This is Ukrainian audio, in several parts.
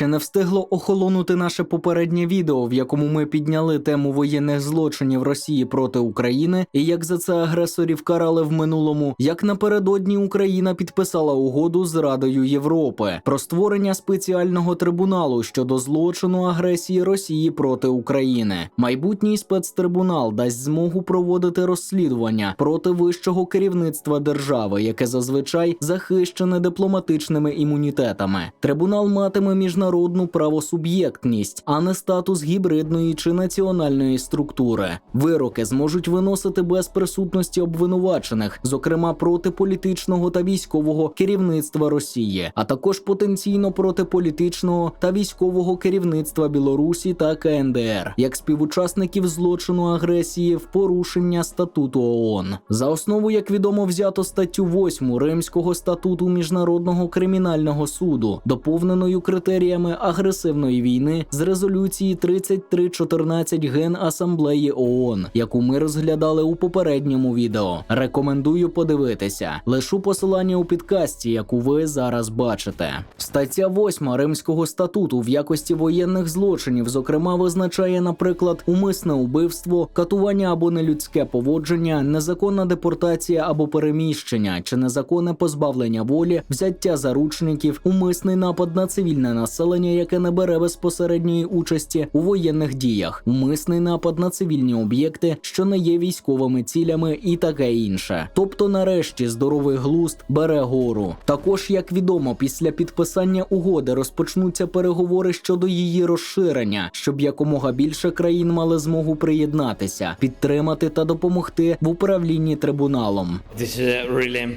Ще не встигло охолонути наше попереднє відео, в якому ми підняли тему воєнних злочинів Росії проти України і як за це агресорів карали в минулому. Як напередодні Україна підписала угоду з Радою Європи про створення спеціального трибуналу щодо злочину агресії Росії проти України. Майбутній спецтрибунал дасть змогу проводити розслідування проти вищого керівництва держави, яке зазвичай захищене дипломатичними імунітетами. Трибунал матиме міжнародну правосуб'єктність, а не статус гібридної чи національної структури. Вироки зможуть виносити без присутності обвинувачених, зокрема проти політичного та військового керівництва Росії, а також потенційно проти політичного та військового керівництва Білорусі та КНДР, як співучасників злочину агресії в порушення статуту ООН. За основу, як відомо, взято статтю 8 Римського статуту міжнародного кримінального суду, доповненою критеріями агресивної війни з резолюції 3314 Ген Асамблеї ООН, яку ми розглядали у попередньому відео. Рекомендую подивитися. Лишу посилання у підкасті, яку ви зараз бачите. Стаття 8 Римського статуту в якості воєнних злочинів, зокрема, визначає, наприклад, умисне убивство, катування або нелюдське поводження, незаконна депортація або переміщення чи незаконне позбавлення волі, взяття заручників, умисний напад на цивільне населення, яке не бере безпосередньої участі у воєнних діях, умисний напад на цивільні об'єкти, що не є військовими цілями, і таке інше. Тобто, нарешті, здоровий глузд бере гору. Також, як відомо, після підписання угоди розпочнуться переговори щодо її розширення, щоб якомога більше країн мали змогу приєднатися, підтримати та допомогти в управлінні трибуналом. This is a really,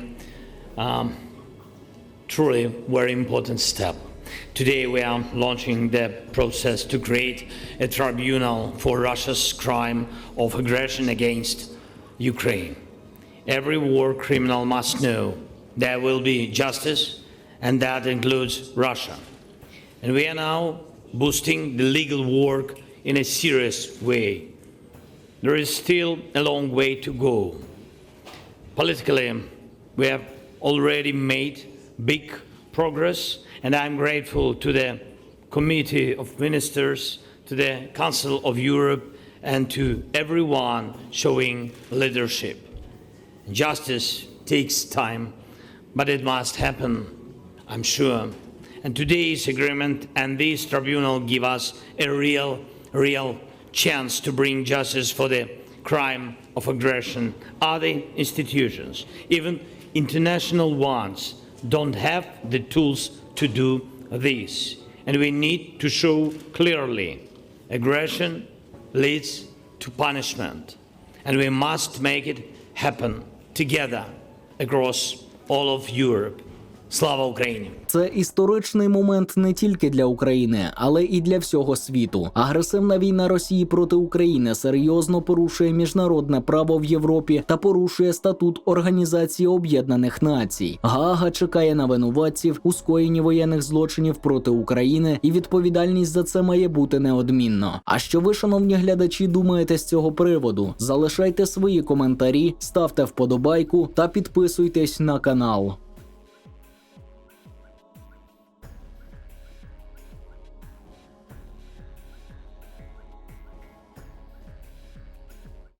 um, truly very important step. Today we are launching the process to create a tribunal for Russia's crime of aggression against Ukraine. Every war criminal must know there will be justice, and that includes Russia. And we are now boosting the legal work in a serious way. There is still a long way to go. Politically, we have already made big progress, and I'm grateful to the Committee of Ministers, to the Council of Europe, and to everyone showing leadership. Justice takes time, but it must happen, I'm sure. And today's agreement and this tribunal give us a real, real chance to bring justice for the crime of aggression. Other institutions, even international ones, don't have the tools to do this. And we need to show clearly aggression leads to punishment. And we must make it happen together across all of Europe. Slava Ukraini! Це історичний момент не тільки для України, але і для всього світу. Агресивна війна Росії проти України серйозно порушує міжнародне право в Європі та порушує статут Організації Об'єднаних Націй. Гаага чекає на винуватців у скоєнні воєнних злочинів проти України, і відповідальність за це має бути неодмінно. А що ви, шановні глядачі, думаєте з цього приводу? Залишайте свої коментарі, ставте вподобайку та підписуйтесь на канал.